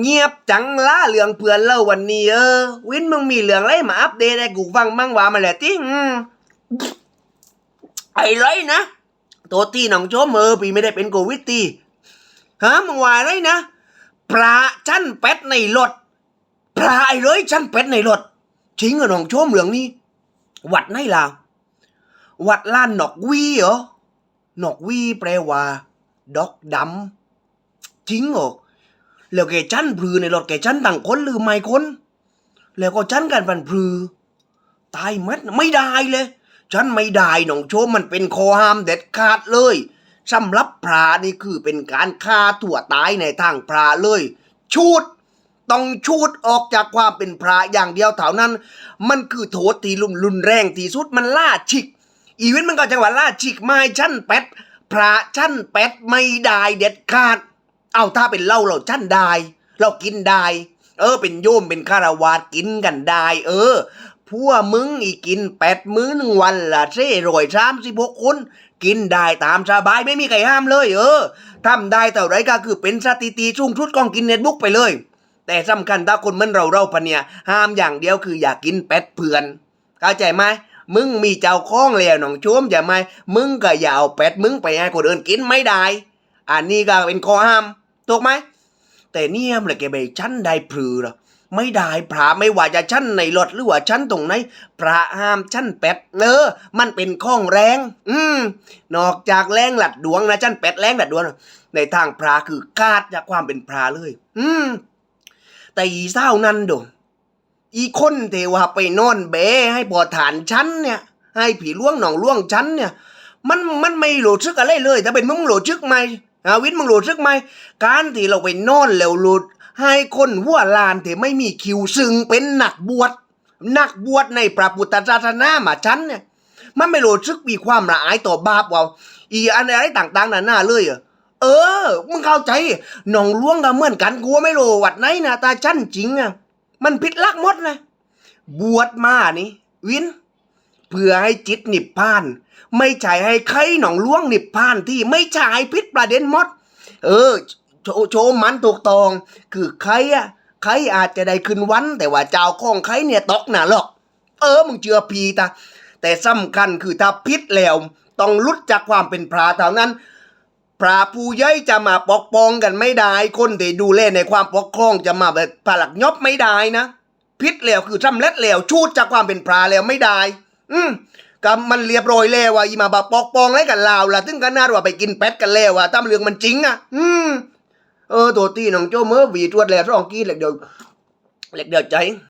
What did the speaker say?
เงียบจังล่าเรื่องเพื่อนเล่าวันนี้เออ วินมึงมีเรื่องไรมาอัปเดตให้กูฟังมั่งว่ามาแหละติอืมไอ้ไรนะตัวตีน้องโจมเออพี่ไม่ได้เป็นโควิดตีฮะมึงว่าไรนะพระชั้นเป็ดในรถพระไอ้เลยชั้นเป็ดในรถจริงเหรอน้องโจมเรื่องนี้วัดไหนล่ะวัดล้านหนอกวีเหรอหนอกวีแปลว่าดอกดำจริงเหรอ แล้วแกชั้นพลือในรถแกชั้นต่างคนหรือไม่คน แล้วก็ชั้นกันฟันพลือ ตายมัดไม่ได้เลยฉันไม่ได้น้องโชมมันเป็นคอห้ามเด็ดขาดเลยสำหรับพระนี่คือเป็นการฆ่าตัวตายในทางพระเลย ชูดต้องชูดออกจากความเป็นพระอย่างเดียวเท่านั้น มันคือโทษที่รุนรุนแรงที่สุดมันล่าชิก อีเวนต์มันก็จังหวะล่าชิกไม่ชั้นเป็ดพระชั้นเป็ดไม่ได้เด็ดขาด เอาถ้าเป็นเหล้าเราชั้นได้ เรากินได้ เออ เป็นโยมเป็นคารวาสกินกันได้ เออพวกมึงอีกินแปดมื้อหนึ่งวันละเซ่รอยสามสิบหกคน กินได้ตามสบายไม่มีใครห้ามเลย เออทำได้แต่ไรก็คือเป็นสถิติชุ่งชุดกองกินเน็ตบุ๊กไปเลย แต่สำคัญถ้าคนมือนเราเราปะเนี่ย ห้ามอย่างเดียวคืออย่ากกินเป็ดเพื่อน เข้าใจไหมมึงมีเจ้าข้องแล้วน้องโชมอย่าไหมมึงก็อย่าเอาเป็ดมึงไปให้คนอื่นกินไม่ได้ อันนี้ก็เป็นข้อห้าม ถูกไหม แต่เนี่ยมันแกไปชั้นได้พลือหรอไม่ได้พระไม่ว่าจะชั้นในรถหรือว่าชั้นตรงไหนพระห้ามชั้นเป็ดเออมันเป็นข้องแรง อืมนอกจากแรงหลัดดวงนะชั้นเป็ดแรงหลัดดวงในทางพระคือขาดจากความเป็นพระเลย อืมแต่อีเศร้านั้นโดอีคนเทว่าไปนอนเบให้ปอฐานชั้นเนี่ย ให้ผีล่วงหนองล่วงชั้นเนี่ย มันมันไม่โหลดซึกอะไรเลยแต่เป็นมึงโหลดซึกไหม อาวินมึงโหลดซึกไหม การที่เราไปนอนแล้วหลุด ให้คนหัวลานที่ไม่มีคิวซึ่งเป็นหนักบวชนักบวชในพระพุทธศาสนามาชั้นเนี่ยมันไม่โหลดซึกมีความละอายต่อบาปว่าอีอันอะไรต่างๆนานาเลยเอเออ มึงเข้าใจหนองล่วงก็เหมือนกันกูไม่โหลวัดไหนนะตาชั้นจริงอะมันผิดลักมดนะ บวชมานี่ วิน เพื่อให้จิตนิพพาน ไม่ใช่ให้ใครหนองล่วงนิพพานที่ไม่ใช่ให้พิษประเด็นมด เออโชโชว์มันถูกตอง คือใครอะใครอาจจะได้ขึ้นวัน แต่ว่าเจ้าของใครเนี่ยตกหนาหรอก เออมึงเจือพีตาแต่สำคัญคือถ้าพิษแล้วต้องลุดจากความเป็นพระเท่านั้นพระผู้ใหญ่จะมาปกป้องกันไม่ได้ คนที่ดูแลในความปกครองจะมาแบบผลักยบไม่ได้นะ พิษแล้วคือทำเล็ดแล้วชูดจากความเป็นพระแล้วไม่ได้ อืมก็มันเรียบร้อยแล้วว่าอีมาบาปอกปองไรกันลาวล่ะถึงกันนาดว่าไปกินแป็ดกันแล้วว่าตามเรื่องมันจริงอะ อืมเออตัวตีน้องโจ้เมื่อวีตรวจแล้วร้องกี้เหล็กเดียวเหล็กเดียวใจ